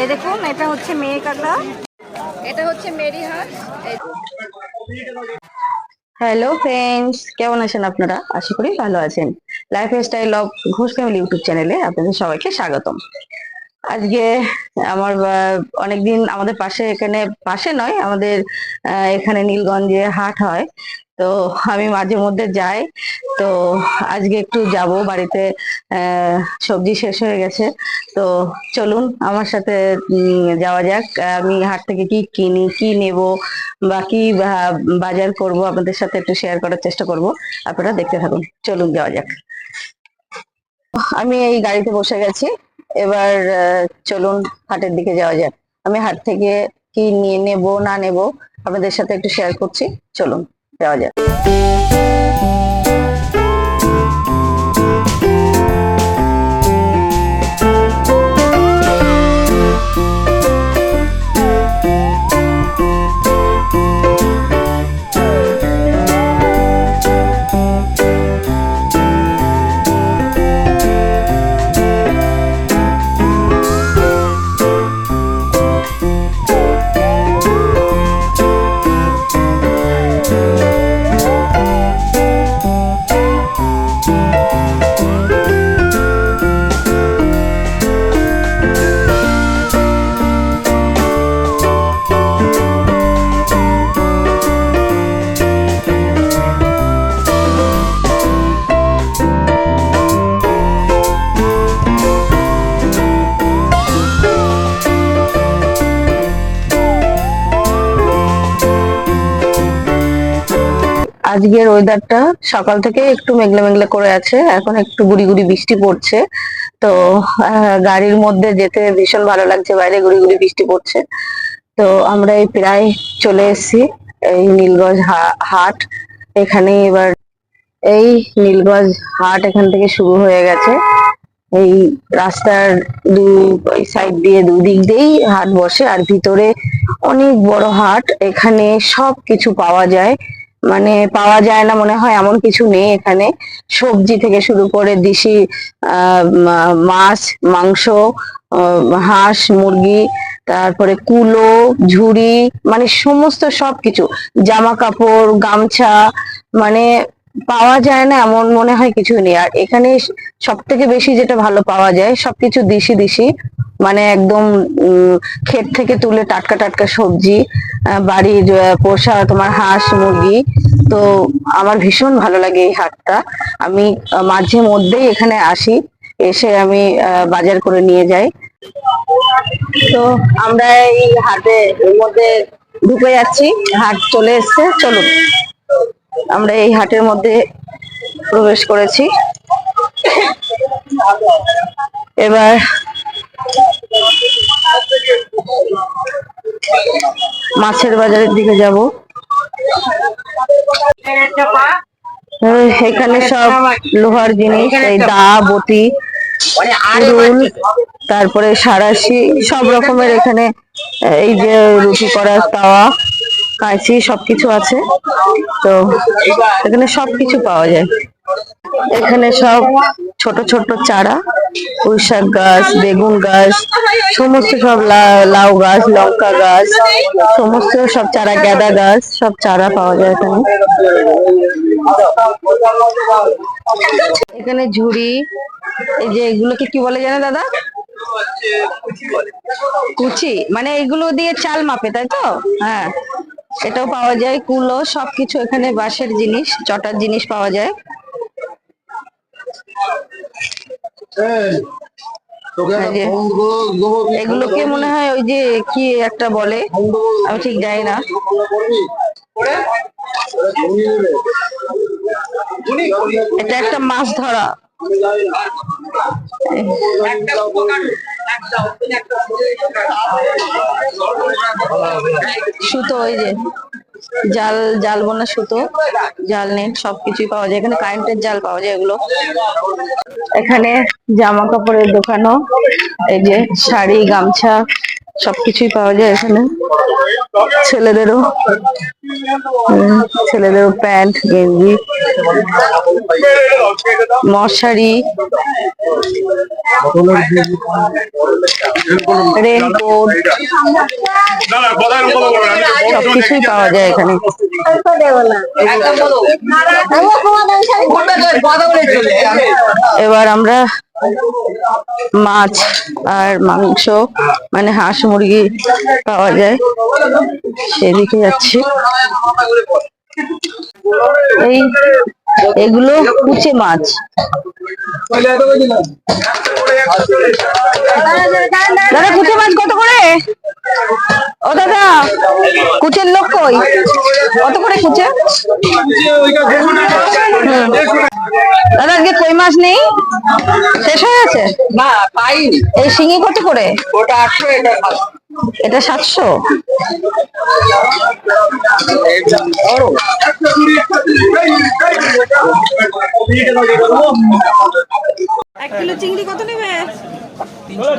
এই দেখুন এটা হচ্ছে মেয়ে কাটা এটা হচ্ছে মেরি হাঁস হ্যালো ফ্রেন্ডস কেমন আছেন আপনারা? আশা করি ভালো আছেন। Lifestyle of Ghosh family YouTube চ্যানেলে আপনাদের সবাইকে স্বাগতম। আজকে আমার অনেকদিন আমাদের পাশে এখানে, পাশে নয়, আমাদের এখানে নীলগঞ্জে হাট হয়। তো আমি মাঝে মধ্যে যাই। তো আজকে একটু যাব বাড়িতে সবজি শেষ হয়ে গেছে। তো চলুন আমার সাথে যাওয়া যাক। আমি হাট থেকে কি কিনি, কি নেব বা কি বাজার করব আপনাদের সাথে একটু শেয়ার করার চেষ্টা করব। আপনারা দেখতে থাকুন। চলুন যাওয়া যাক। আমি এই গাড়িতে বসে গেছি। এবার চলুন হাটের দিকে যাওয়া যাক। আমি হাট থেকে কি নিয়ে নেব, না নেব, আপনাদের সাথে একটু শেয়ার করছি। চলুন, যাওয়া যাক। আজকের ওয়েদারটা সকাল থেকে একটু মেঘলা মেঘলা করে আছে, এখন একটু গুড়ি গুড়ি বৃষ্টি পড়ছে। তো গাড়ির মধ্যে যেতে ভীষণ ভালো লাগছে, বাইরে গুড়ি গুড়ি বৃষ্টি পড়ছে। তো আমরা এই প্রায় চলে এসেছি এই নীলগঞ্জ হাট। এখানে এবার এই নীলগঞ্জ হাট এখান থেকে শুরু হয়ে গেছে। এই রাস্তার দু সাইড দিয়ে দুদিক দিয়েই হাট বসে, আর ভিতরে অনেক বড় হাট। এখানে সব কিছু পাওয়া যায়। মানে পাওয়া যায় না মনে হয়, এমন কিছু নেই এখানে। সবজি থেকে শুরু করে দেশি মাছ, মাংস হাঁস, মুরগি, তারপরে কুলো, ঝুড়ি মানে সমস্ত সবকিছু। জামা কাপড় গামছা মানে পাওয়া যায় না এমন মনে হয় কিছু নেই। আর এখানে সব থেকে বেশি যেটা ভালো পাওয়া যায়, সবকিছু দেশি দেশি। মানে একদম ক্ষেত থেকে তুলে টাটকা টাটকা সবজি বাড়ির পোষা তোমার হাঁস, মুরগি। তো আমার ভীষণ ভালো লাগে এই হাটটা। আমি মাঝে মধ্যেই এখানে আসি, এসে আমি বাজার করে নিয়ে যাই। তো আমরা এই হাটে, এর মধ্যে ঢুকে যাচ্ছি, হাট চলে এসছে, চলুন। আমরা এই হাটের মধ্যে প্রবেশ করেছি। এবার মাছের বাজারের দিকে যাব। এখানে সব লোহার জিনিস এই দা বটি কুড়ুল তারপরে সারাশি সব রকমের এখানে এই যে রুটি করার তাওয়া কাঁচি সবকিছু আছে। তো এখানে সবকিছু পাওয়া যায়। এখানে সব ছোট ছোট চারা। পুঁই শাক গাছ, বেগুন গাছ, সমস্ত সব লাউ গাছ, লঙ্কা গাছ, সমস্ত সব চারা, গাঁদা গাছ, সব চারা পাওয়া যায় এখানে। এখানে ঝুড়ি, এই যে এগুলোকে কি বলে জানে দাদা? কুচি মানে এগুলো দিয়ে চাল মাপে, তাই তো? হ্যাঁ এটাও পাওয়া যায়। কুলো, সবকিছু এখানে বাঁশের জিনিস, চটার জিনিস পাওয়া যায় এই যে, এগুলোকে মনে হয় ওই যে কি একটা বলে? আমি ঠিক জানি না। এটা একটা মাছ ধরা। সুতো ওই যে। জাল জাল বোনা সুতো, জাল নেট সবকিছুই পাওয়া যায়। এখানে কারেন্টের জাল পাওয়া যায় এগুলো। এখানে জামা কাপড়ের দোকানও, এই যে শাড়ি, গামছা সবকিছুই পাওয়া যায় এখানে। ছেলেদেরও ছেলেদেরও প্যান্ট, গেঞ্জি মশারি রেনকোট সবকিছুই পাওয়া যায় এখানে। এবার আমরা মাছ আর মাংস মানে হাঁস মুরগি পাওয়া যায়। সেদিকে যাচ্ছি। এই এগুলো কুচে মাছ। দাদা, কুচে মাছ কত করে? ও দাদা, কুচের লোক কই? কত করে কুচে? দাদা, আজকে কই মাছ নেই? শেষ হয়ে গেছে? না পাইনি এই শিঙি কত করে? ওটা আটশো এটা সাতশো। এক কিলো চিংড়ি কত নেবে?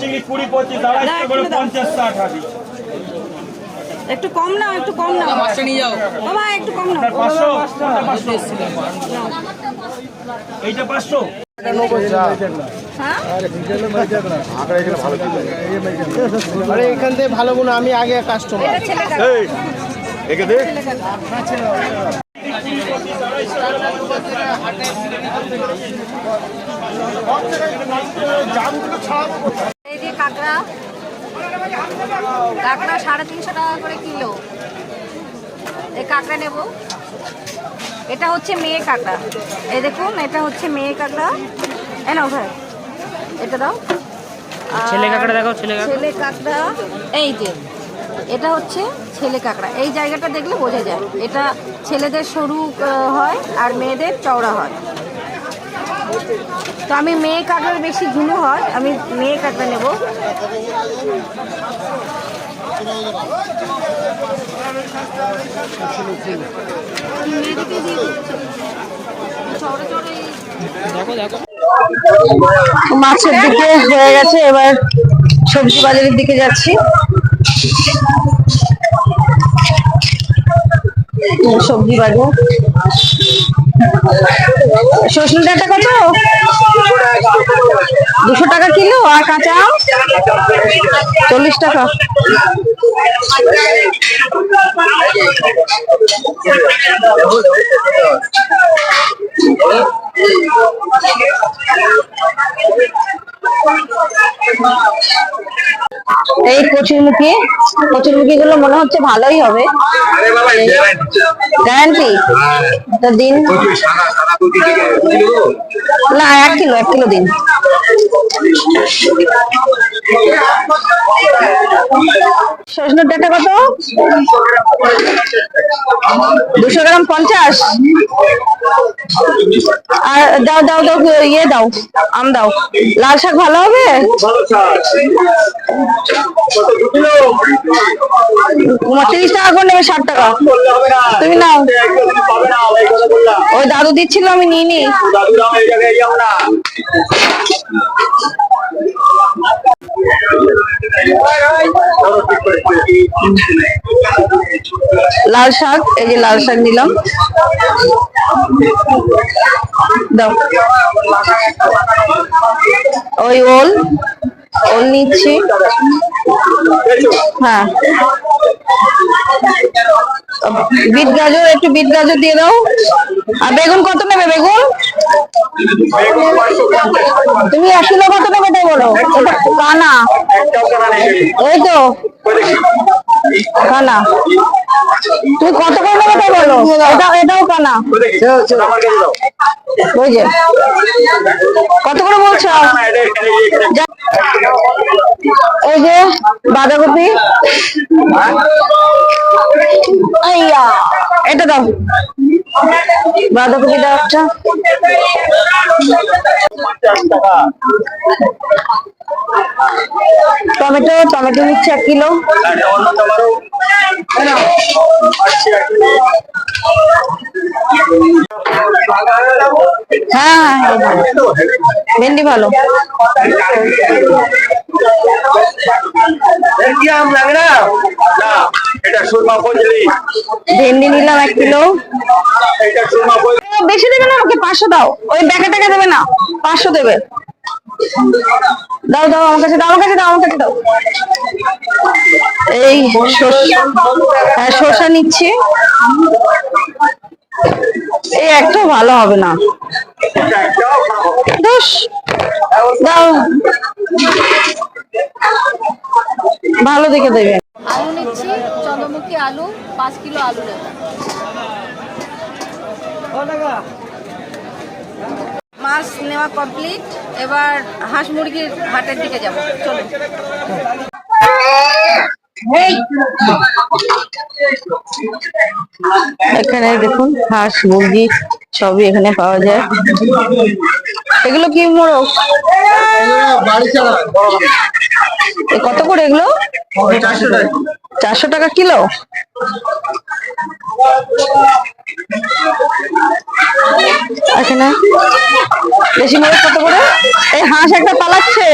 চিংড়ি কুড়ি পঁচিশ আড়াইশো করে একটু পঞ্চাশ ষাট হাবি একটু কম নাও একটু কম নাও। মাছটা নিয়ে যাও। বাবা একটু কম নাও। পাঁচশো? এইটা পাঁচশো? আরে এখান থেকে ভালো গুণ আমি আগে কাস্টমার এই যে কাঁকড়া। কাঁকড়া সাড়ে তিনশো টাকা করে কিলো। এই কাঁকড়া নেব। এটা হচ্ছে মেয়ে কাঁকড়া। এই দেখুন এটা হচ্ছে মেয়ে কাঁকড়া। এ নাও ভাই এটা দাও। ছেলে কাঁকড়া দেখো ছেলে ছেলে কাঁকড়া এই যে এটা হচ্ছে ছেলে কাঁকড়া। এই জায়গাটা দেখলে বোঝা যায়। এটা ছেলেদের সরু আহ, হয় আর মেয়েদের চওড়া হয়। তো আমি মেয়ে কাঁকড়ার বেশি ঘুনো হয় আমি মেয়ে কাঁকড়া নেব। মেয়েদেরকে দিয়ে মাছের দিকে হয়ে গেছে, এবার সবজি বাজারের দিকে যাচ্ছি। সবজি বাজার। সজনে ডাঁটা কত? দুশো টাকা কিলো, আর কাঁচা আম? চল্লিশ টাকা। এই কচুর মুখি কচুর মুখি গুলো মনে হচ্ছে ভালোই হবে। গ্যারান্টি তা দিন। না এক কিলো এক কিলো দিন। সজনের ডাটা কত? দুশো গ্রাম পঞ্চাশ। আর দাও দাও দাও ইয়ে দাও, আম দাও। লাল শাক ভালো হবে? তিরিশ টাকা করে নেবে, ষাট টাকা। তুমি নাও। ওই দাদু দিচ্ছিল, আমি নিয়ে নি। লাল শাক এই যে লাল শাক নিলাম। ওই ওল ওল নিচ্ছি। হ্যাঁ। বিট গাজর, একটু বিট গাজর দিয়ে দাও। আর বেগুন কত নেবে, বেগুন? তুমি আসলে কত নেবে বলো। এটা কানা। এই তো। কানা। তুমি কত করে নেবে বলো? এটা, এটাও কানা। ওই যে। কত করে বলছো? এই যে, বাঁধাকপি। এটা দাও। বাঁধাকপি দাও একটা। টমেটো টমেটো নিচ্ছে এক কিলো। হ্যাঁ হ্যাঁ ভেন্ডি ভালো। ভেন্ডি নিলাম এক কিলো। বেশি দেবে না আমাকে পাঁচশো দাও। ওই ব্যাগে টাকা দেবে না পাঁচশো দেবে। দাও দাও আমার কাছে দাও আমার কাছে দাও আমার কাছে দাও। এই শস- হ্যাঁ, শসা নিচ্ছি। এই একটা ভালো হবে না। দোষ দাও। ভালো দেখে দেবে। আলু নিচ্ছি চন্দ্রমুখী আলু পাঁচ কিলো আলু নেব মাছ নেওয়া কমপ্লিট এবার হাঁস মুরগির হাটের দিকে যাব। চলো এখানে দেখুন হাঁস মুরগি সবই এখানে পাওয়া যায়। এগুলো কি মোড়ক এ কত করে এগুলো? চারশো টাকা। চারশো টাকা কিলো? এখানে দেশি মোড়ক কত করে? এই হাঁস একটা পালাচ্ছে।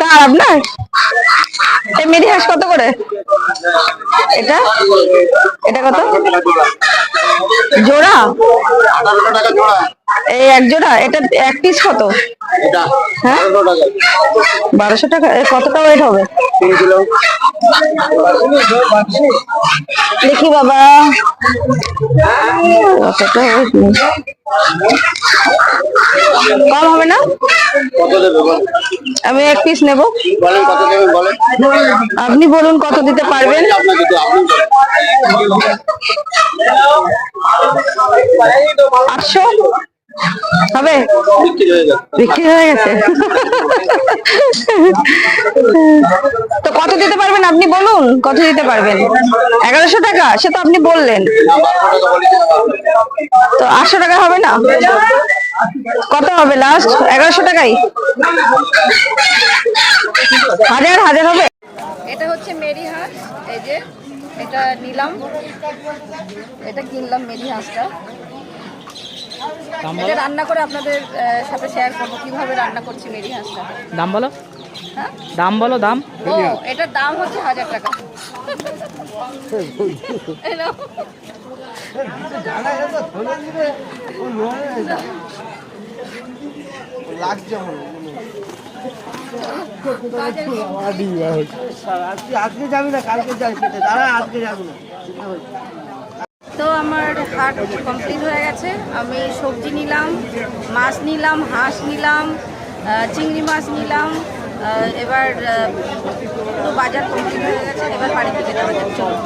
কার আপনার? মেরি হাঁস কত করে? এটা? এটা কত? জোড়া? এই এক জোড়া? এটা এক পিস কত? হ্যাঁ? বারোশো টাকা। কতটা ওয়েট হবে? দেখি বাবা। কতটা নেই। কম হবে না? কত দেবে আমি এক পিস নেব। বলেন কত দেবে বলেন। আপনি বলুন কত দিতে পারবেন? আটশো? হবে বিক্রি হয়ে গেছে। তো কত দিতে পারবেন আপনি বলুন? কত দিতে পারবেন? এগারোশো টাকা, সে তো আপনি বললেন। তো আটশো টাকা হবে না? কত হবে লাস্ট এগারোশো টাকাই। হাজার হাজার হবে। এটা হচ্ছে মেরি হাঁস, এই যে এটা নিলাম। এটা কিনলাম মেরি হাঁসটা। এটা রান্না করে আপনাদের সাথে শেয়ার করব। কীভাবে রান্না করছি মেরি হাঁসটা দাম বলো। হ্যাঁ? দাম বলো দাম। ও এটার দাম হচ্ছে হাজার টাকা। লাগছে আজকে আজকে যাবি না কালকে যাবি দাঁড়া আজকে যাবি না। তো আমার হাট কমপ্লিট হয়ে গেছে। আমি সবজি নিলাম, মাছ নিলাম, হাঁস নিলাম চিংড়ি মাছ নিলাম এবার তো বাজার কমপ্লিট হয়ে গেছে। এবার বাড়িতে থেকে যাওয়া চলো